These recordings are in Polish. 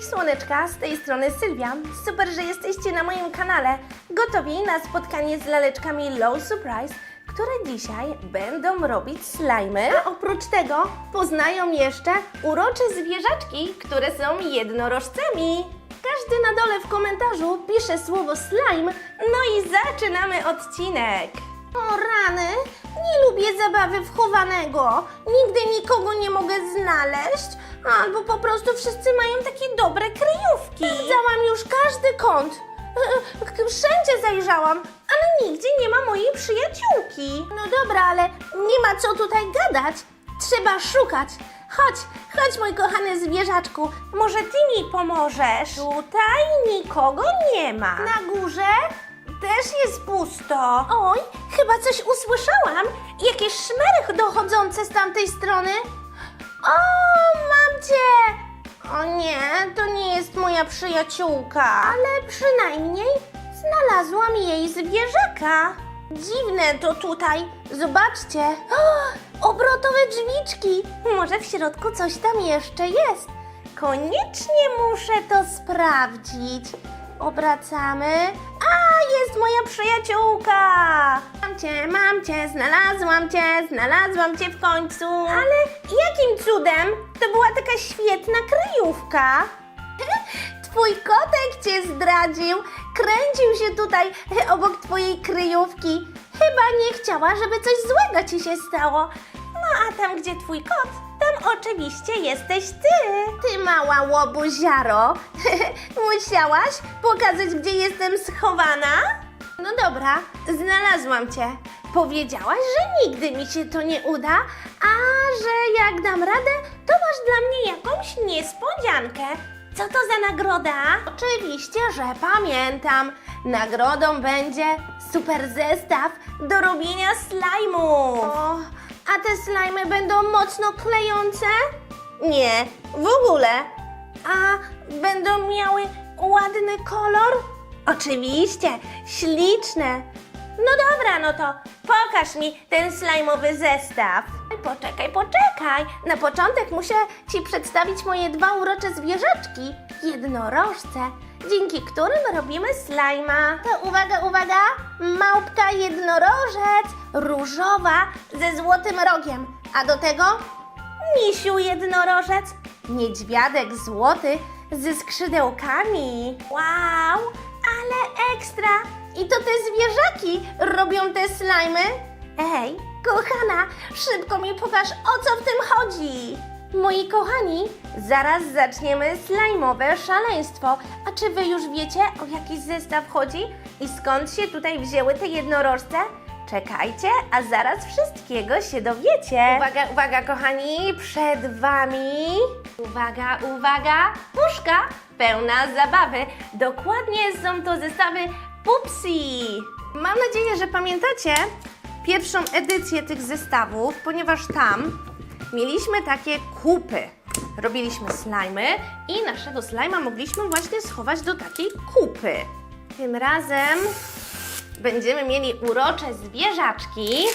Słoneczka, z tej strony Sylwia. Super, że jesteście na moim kanale. Gotowi na spotkanie z laleczkami Low Surprise, które dzisiaj będą robić slajmy. A oprócz tego poznają jeszcze urocze zwierzaczki, które są jednorożcami. Każdy na dole w komentarzu pisze słowo slime, no i zaczynamy odcinek. O rany, nie lubię zabawy wchowanego. Nigdy nikogo nie mogę znaleźć, albo po prostu wszyscy mają takie dobre kryjówki. Sprawdzałam już każdy kąt. E, e, Wszędzie zajrzałam, ale nigdzie nie ma mojej przyjaciółki. No dobra, ale nie ma co tutaj gadać. Trzeba szukać. Chodź, chodź mój kochany zwierzaczku, może ty mi pomożesz. Tutaj nikogo nie ma. Na górze też jest pusto. Oj, chyba coś usłyszałam. Jakieś szmery dochodzące z tamtej strony. O, mam cię! O nie, to nie jest moja przyjaciółka. Ale przynajmniej znalazłam jej zwierzaka. Dziwne to tutaj. Zobaczcie. O, obrotowe drzwiczki. Może w środku coś tam jeszcze jest. Koniecznie muszę to sprawdzić. Obracamy. A, jest moja przyjaciółka! Mam cię, mam cię, znalazłam cię, znalazłam cię w końcu. Ale jakim cudem? To była taka świetna kryjówka. Twój kotek cię zdradził. Kręcił się tutaj obok twojej kryjówki. Chyba nie chciała, żeby coś złego ci się stało. No a tam, gdzie twój kot, tam oczywiście jesteś ty. Ty mała łobuziaro. Musiałaś pokazać, gdzie jestem schowana? No dobra, znalazłam cię. Powiedziałaś, że nigdy mi się to nie uda, a że jak dam radę, to masz dla mnie jakąś niespodziankę. Co to za nagroda? Oczywiście, że pamiętam. Nagrodą będzie super zestaw do robienia slajmu. O, a te slajmy będą mocno klejące? Nie, w ogóle. A będą miały ładny kolor? Oczywiście, śliczne. No dobra, no to pokaż mi ten slajmowy zestaw. Poczekaj, poczekaj. Na początek muszę Ci przedstawić moje dwa urocze zwierzaczki. Jednorożce, dzięki którym robimy slajma. To uwaga, uwaga, małpka jednorożec, różowa ze złotym rogiem. A do tego misiu jednorożec, niedźwiadek złoty ze skrzydełkami. Wow, ale ekstra! I to te zwierzaki robią te slajmy? Ej, kochana, szybko mi pokaż, o co w tym chodzi. Moi kochani, zaraz zaczniemy slajmowe szaleństwo. A czy wy już wiecie, o jaki zestaw chodzi i skąd się tutaj wzięły te jednorożce? Czekajcie, a zaraz wszystkiego się dowiecie. Uwaga, uwaga, kochani, przed wami. Uwaga, uwaga, puszka pełna zabawy. Dokładnie są to zestawy Pupsi. Mam nadzieję, że pamiętacie pierwszą edycję tych zestawów, ponieważ tam mieliśmy takie kupy. Robiliśmy slajmy i naszego slajma mogliśmy właśnie schować do takiej kupy. Tym razem będziemy mieli urocze zwierzaczki,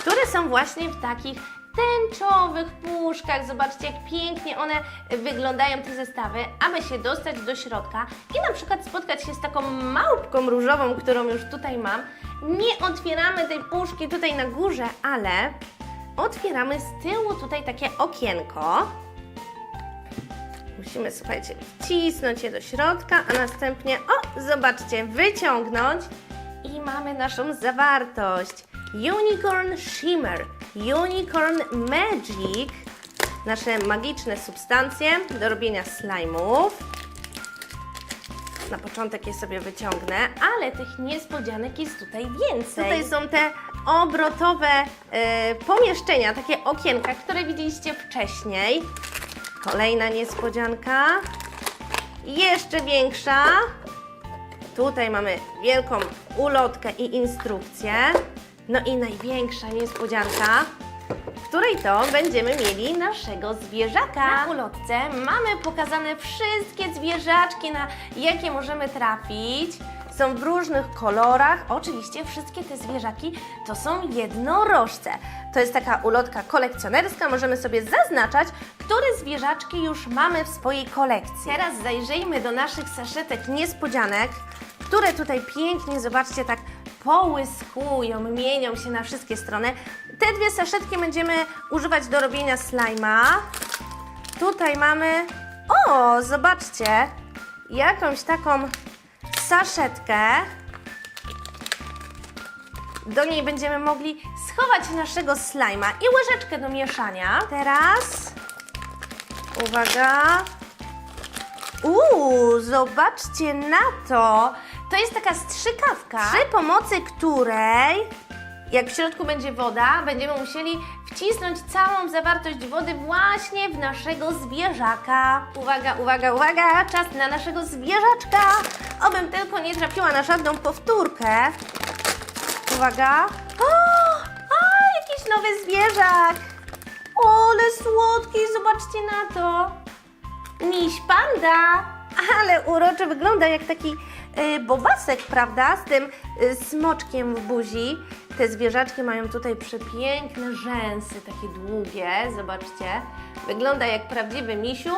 które są właśnie w takich tęczowych puszkach. Zobaczcie, jak pięknie one wyglądają, te zestawy, aby się dostać do środka i na przykład spotkać się z taką małpką różową, którą już tutaj mam. Nie otwieramy tej puszki tutaj na górze, ale otwieramy z tyłu tutaj takie okienko. Musimy, słuchajcie, wcisnąć je do środka, a następnie, o, zobaczcie, wyciągnąć i mamy naszą zawartość. Unicorn Shimmer, Unicorn Magic, nasze magiczne substancje do robienia slajmów. Na początek je sobie wyciągnę, ale tych niespodzianek jest tutaj więcej. Tutaj są te obrotowe e, pomieszczenia, takie okienka, które widzieliście wcześniej. Kolejna niespodzianka. Jeszcze większa. Tutaj mamy wielką ulotkę i instrukcję. No i największa niespodzianka, w której to będziemy mieli naszego zwierzaka. Na ulotce mamy pokazane wszystkie zwierzaczki, na jakie możemy trafić. są w różnych kolorach. Oczywiście wszystkie te zwierzaki to są jednorożce. To jest taka ulotka kolekcjonerska, możemy sobie zaznaczać, które zwierzaczki już mamy w swojej kolekcji. Teraz zajrzyjmy do naszych saszetek niespodzianek, które tutaj pięknie, zobaczcie, tak połyskują, mienią się na wszystkie strony. Te dwie saszetki będziemy używać do robienia slajma. Tutaj mamy, o, zobaczcie, jakąś taką saszetkę. Do niej będziemy mogli schować naszego slajma i łyżeczkę do mieszania. Teraz, uwaga, Uuu, zobaczcie na to. To jest taka strzykawka, przy pomocy której, jak w środku będzie woda, będziemy musieli wcisnąć całą zawartość wody właśnie w naszego zwierzaka. Uwaga, uwaga, uwaga, czas na naszego zwierzaczka. Obym tylko nie trafiła na żadną powtórkę. Uwaga. O, a, jakiś nowy zwierzak. O, ale słodki, zobaczcie na to. Miś panda, ale uroczy wygląda jak taki y, bobasek, prawda? Z tym y, smoczkiem w buzi. Te zwierzaczki mają tutaj przepiękne rzęsy, takie długie, zobaczcie. Wygląda jak prawdziwy misiu,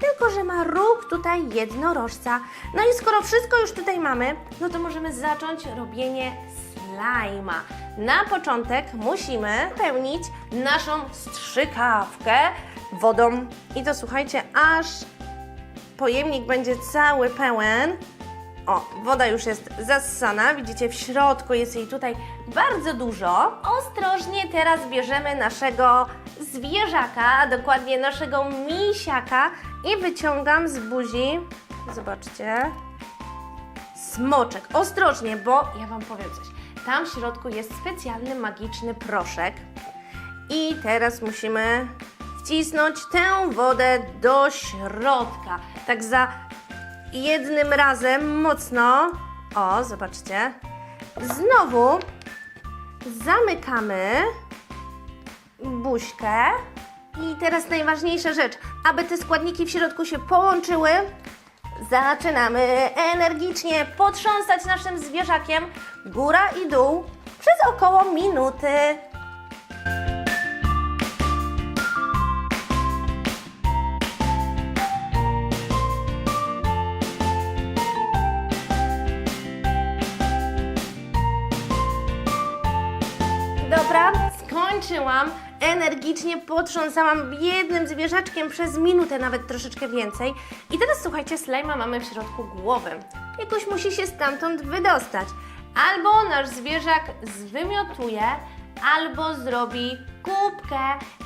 tylko że ma róg tutaj jednorożca. No i skoro wszystko już tutaj mamy, no to możemy zacząć robienie slajma. Na początek musimy pełnić naszą strzykawkę wodą. I to słuchajcie, aż pojemnik będzie cały pełen. O, woda już jest zassana, widzicie, w środku jest jej tutaj bardzo dużo. Ostrożnie teraz bierzemy naszego zwierzaka, a dokładnie naszego misiaka i wyciągam z buzi, zobaczcie, smoczek. Ostrożnie, bo ja Wam powiem coś. Tam w środku jest specjalny magiczny proszek. I teraz musimy wcisnąć tę wodę do środka. Tak za jednym razem mocno. O, zobaczcie. Znowu zamykamy buźkę. I teraz najważniejsza rzecz, aby te składniki w środku się połączyły, zaczynamy energicznie potrząsać naszym zwierzakiem góra i dół przez około minuty. Energicznie potrząsałam jednym zwierzaczkiem przez minutę, nawet troszeczkę więcej. I teraz słuchajcie, slajma mamy w środku głowy. Jakoś musi się stamtąd wydostać. Albo nasz zwierzak zwymiotuje, albo zrobi kubkę.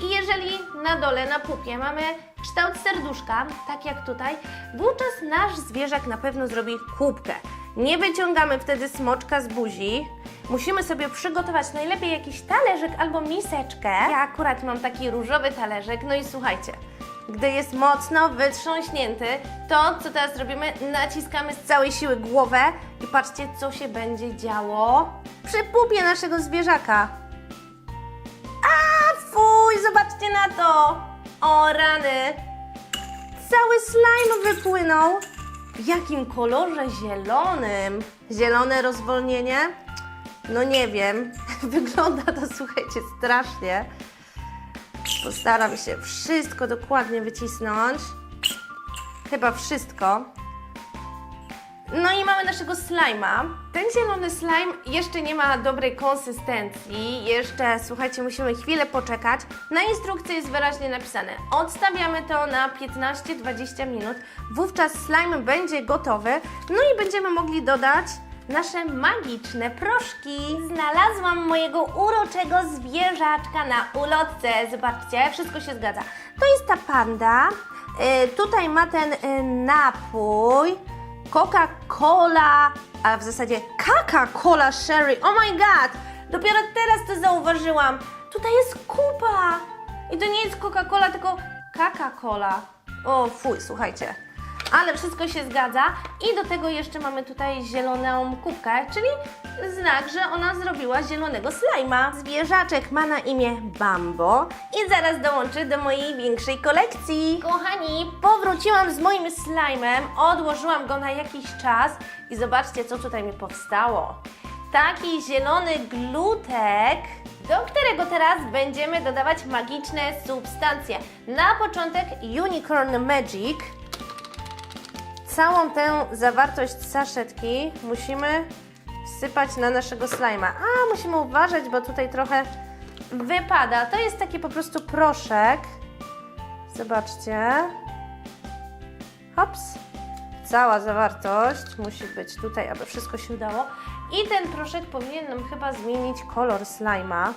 I jeżeli na dole, na pupie mamy kształt serduszka, tak jak tutaj, wówczas nasz zwierzak na pewno zrobi kubkę. Nie wyciągamy wtedy smoczka z buzi. Musimy sobie przygotować najlepiej jakiś talerzyk albo miseczkę. Ja akurat mam taki różowy talerzyk. No i słuchajcie, gdy jest mocno wytrząśnięty, to co teraz robimy? Naciskamy z całej siły głowę i patrzcie, co się będzie działo przy pupie naszego zwierzaka. A, fuj, zobaczcie na to! O rany! Cały slime wypłynął. W jakim kolorze zielonym? Zielone rozwolnienie? No nie wiem. Wygląda to, słuchajcie, strasznie. Postaram się wszystko dokładnie wycisnąć. Chyba wszystko. No i mamy naszego slajma. Ten zielony slime jeszcze nie ma dobrej konsystencji. Jeszcze, słuchajcie, musimy chwilę poczekać. Na instrukcji jest wyraźnie napisane. Odstawiamy to na 15-20 minut. Wówczas slime będzie gotowy. No i będziemy mogli dodać nasze magiczne proszki. Znalazłam mojego uroczego zwierzaczka na ulotce. Zobaczcie, wszystko się zgadza. To jest ta panda. Y, tutaj ma ten y, napój. Coca-Cola, a w zasadzie Coca-Cola Sherry. Oh my god! Dopiero teraz to zauważyłam. Tutaj jest kupa. I to nie jest Coca-Cola, tylko Coca-Cola. O, fuj, słuchajcie. Ale wszystko się zgadza. I do tego jeszcze mamy tutaj zieloną kubkę, czyli znak, że ona zrobiła zielonego slajma. Zwierzaczek ma na imię Bambo i zaraz dołączy do mojej większej kolekcji. Kochani, powróciłam z moim slajmem, odłożyłam go na jakiś czas i zobaczcie, co tutaj mi powstało. Taki zielony glutek, do którego teraz będziemy dodawać magiczne substancje. Na początek Unicorn Magic. Całą tę zawartość saszetki musimy wsypać na naszego slajma. A, musimy uważać, bo tutaj trochę wypada. To jest taki po prostu proszek. Zobaczcie. Hops. Cała zawartość musi być tutaj, aby wszystko się udało. I ten proszek powinien nam chyba zmienić kolor slajma,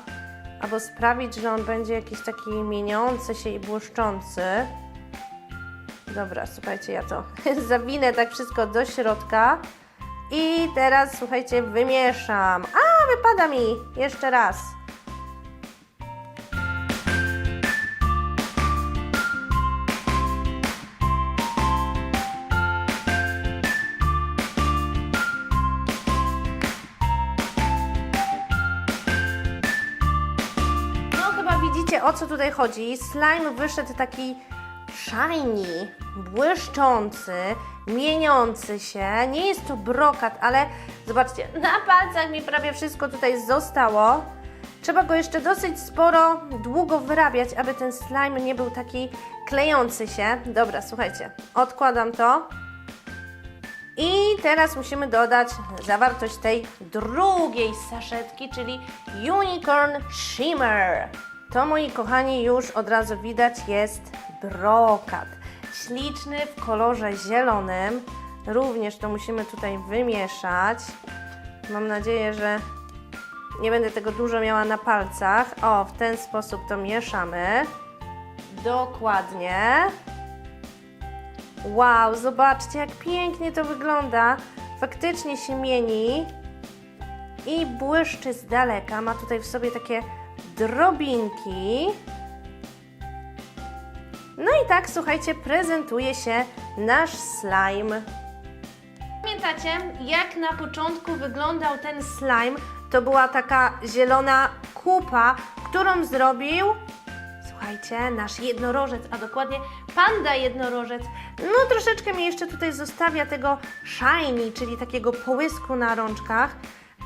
albo sprawić, że on będzie jakiś taki mieniący się i błyszczący. Dobra, słuchajcie, ja to zawinę tak wszystko do środka. I teraz, słuchajcie, wymieszam. A, wypada mi! Jeszcze raz. No chyba widzicie o co tutaj chodzi. Slime wyszedł taki shiny, błyszczący, mieniący się. Nie jest to brokat, ale zobaczcie, na palcach mi prawie wszystko tutaj zostało. Trzeba go jeszcze dosyć sporo, długo wyrabiać, aby ten slime nie był taki klejący się. Dobra, słuchajcie, odkładam to. I teraz musimy dodać zawartość tej drugiej saszetki, czyli Unicorn Shimmer. To, moi kochani, już od razu widać jest brokat. Śliczny w kolorze zielonym. Również to musimy tutaj wymieszać. Mam nadzieję, że nie będę tego dużo miała na palcach. O, w ten sposób to mieszamy. Dokładnie. Wow, zobaczcie, jak pięknie to wygląda. Faktycznie się mieni i błyszczy z daleka. Ma tutaj w sobie takie drobinki. No i tak, słuchajcie, prezentuje się nasz slime. Pamiętacie, jak na początku wyglądał ten slime? To była taka zielona kupa, którą zrobił Słuchajcie, nasz jednorożec, a dokładnie panda jednorożec. No troszeczkę mi jeszcze tutaj zostawia tego shiny, czyli takiego połysku na rączkach,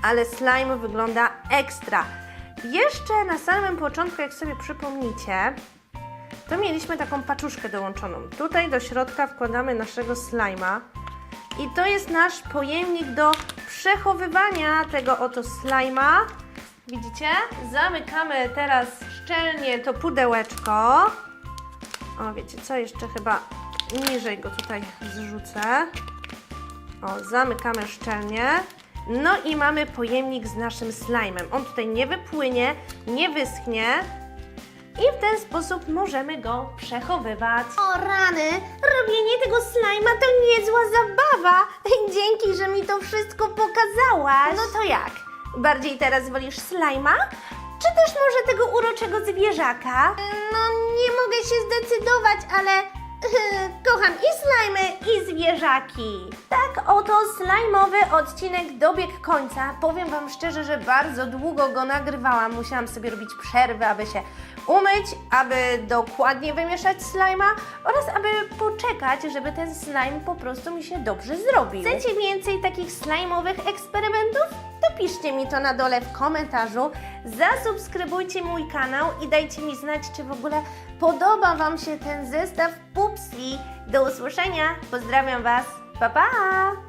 ale slime wygląda ekstra. Jeszcze na samym początku, jak sobie przypomnicie, to mieliśmy taką paczuszkę dołączoną. Tutaj do środka wkładamy naszego slima. I to jest nasz pojemnik do przechowywania tego oto slima. Widzicie? Zamykamy teraz szczelnie to pudełeczko. O, wiecie co? Jeszcze chyba niżej go tutaj zrzucę. O, zamykamy szczelnie. No i mamy pojemnik z naszym slime'em. On tutaj nie wypłynie, nie wyschnie. I w ten sposób możemy go przechowywać. O rany, robienie tego slajma to niezła zabawa. Dzięki, że mi to wszystko pokazałaś. No to jak? Bardziej teraz wolisz slajma? Czy też może tego uroczego zwierzaka? No nie mogę się zdecydować, ale kocham i slajmy, i zwierzaki. Tak oto slajmowy odcinek dobiegł końca. Powiem Wam szczerze, że bardzo długo go nagrywałam. Musiałam sobie robić przerwy, aby się umyć, aby dokładnie wymieszać slajma oraz aby poczekać, żeby ten slime po prostu mi się dobrze zrobił. Chcecie więcej takich slajmowych eksperymentów? To piszcie mi to na dole w komentarzu. Zasubskrybujcie mój kanał i dajcie mi znać, czy w ogóle podoba Wam się ten zestaw Pupsi. Do usłyszenia. Pozdrawiam Was. Pa, pa!